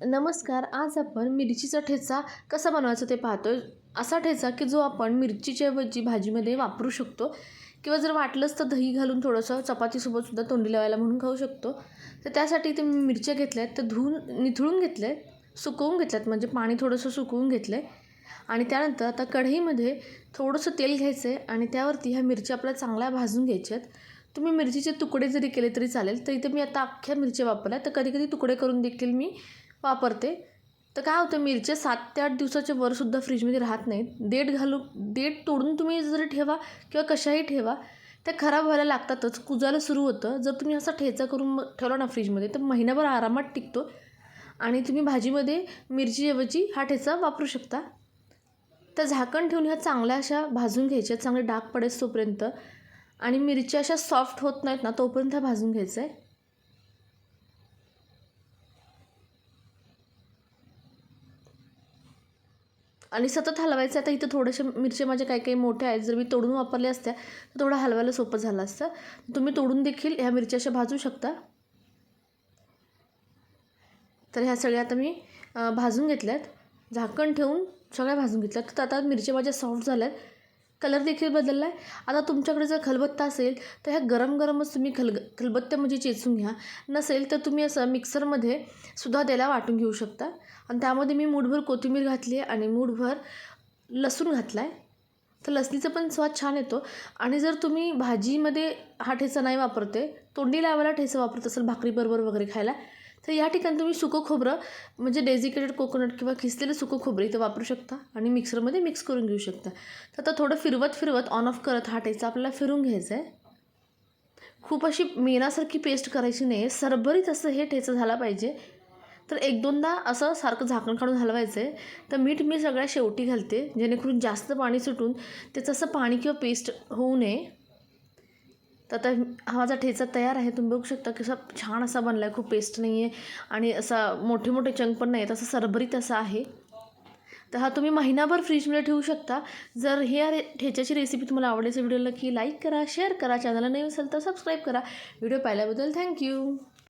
नमस्कार आज आपण मिरचीचा ठेचा कसा बनवायचा ते पाहतो असा ठेचा की जो आपण मिरचीच्या ऐवजी भाजीमध्ये वापरू शकतो किंवा जर वाटलंच तर दही घालून थोडंसं चपातीसोबतसुद्धा तोंडी लावायला म्हणून खाऊ शकतो. तर त्यासाठी ते मी मिरच्या घेतल्या आहेत तर धुवून निथळून घेतल्या आहेत सुकवून घेतल्यात म्हणजे पाणी थोडंसं सुकवून घेतलं आहे आणि त्यानंतर आता कढईमध्ये थोडंसं तेल घ्यायचं आहे आणि त्यावरती ह्या मिरच्या आपल्या चांगल्या भाजून घ्यायच्या आहेत तुम्ही मिरचीचे तुकडे जरी केले तरी चालेल तर इथे मी आता अख्ख्या मिरच्या वापरल्या तर कधी कधी तुकडे करून देखील मी वापरते. तर काय होतं मिरच्या सात ते आठ दिवसाच्या वरसुद्धा फ्रीजमध्ये राहत नाहीत. देठ घालू देठ तोडून तुम्ही जरी ठेवा किंवा कशाही ठेवा त्या खराब व्हायला लागतातच. कुजायला सुरू होतं. जर तुम्ही असा ठेचा करून मग ठेवला ना फ्रीजमध्ये तर महिनाभर आरामात टिकतो. आणि तुम्ही भाजीमध्ये मिरचीऐवजी हा ठेचा वापरू शकता. तर झाकण ठेवून ह्या चांगल्या अशा भाजून घ्यायच्या चांगले डाग पडेस तोपर्यंत. आणि मिरच्या अशा सॉफ्ट होत नाहीत ना तोपर्यंत ह्या भाजून घ्यायचं आहे आणि सतत हलवायचं आता इथं थोडेसे मिरच्या माझ्या काही काही मोठ्या आहेत. जर मी तोडून वापरल्या असत्या तर थोडं हलवायला सोपं झालं असतं. तुम्ही तोडून देखील ह्या मिरच्या अशा भाजू शकता. तर ह्या सगळ्या आता मी भाजून घेतल्यात. झाकण ठेवून सगळ्या भाजून घेतल्यात. तर आता मिरच्या माझ्या सॉफ्ट झाल्यात. कलर देखील बदलला आहे आता तुमच्याकडे जर खलबत्ता असेल तर ह्या गरम गरमच तुम्ही खलग खलबत्त्यामध्ये म्हणजे चेचून घ्या. नसेल तर तुम्ही असं मिक्सरमध्ये सुद्धा त्याला वाटून घेऊ शकता. आणि त्यामध्ये मी मूठभर कोथिंबीर घातली आहे आणि मूठभर लसूण घातला आहे तर लसणीचा पण स्वाद छान येतो. आणि जर तुम्ही भाजीमध्ये हा ठेचा नाही वापरते तोंडी लावायला ठेचा वापरत असेल भाकरीबरोबर वगैरे खायला तर या ठिकाणी तुम्ही सुकं खोबरं म्हणजे डेझिकेटेड कोकोनट किंवा खिसलेलं सुकं खोबरं इथं वापरू शकता आणि मिक्सरमध्ये मिक्स करून घेऊ शकता. तर आता थोडं फिरवत फिरवत ऑन ऑफ करत हा ठेचा आपल्याला फिरून घ्यायचा आहे खूप अशी मेनासारखी पेस्ट करायची नाही आहे सरभरीत असं हे ठेचं झाला पाहिजे. तर एक दोनदा असं सारखं झाकण काढून हलवायचं आहे तर मीठ मी सगळ्या शेवटी घालते. जेणेकरून जास्त पाणी सुटून त्याचं असं पाणी किंवा पेस्ट होऊ नये. तर आता हा माझा ठेचा तयार आहे. तुम्ही बघू शकता की असा छान असा बनला आहे खूप पेस्ट नाही आहे आणि असा मोठे मोठे चंक पण नाही आहेत असा सरभरीत असा आहे. तर हा तुम्ही महिनाभर फ्रीजमध्ये ठेवू शकता. जर हे रे ठेच्याची रेसिपी तुम्हाला आवडली असेल व्हिडिओला की लाईक करा शेअर करा चॅनलला नाही असेल तर सबस्क्राईब करा. व्हिडिओ पाहिल्याबद्दल थँक्यू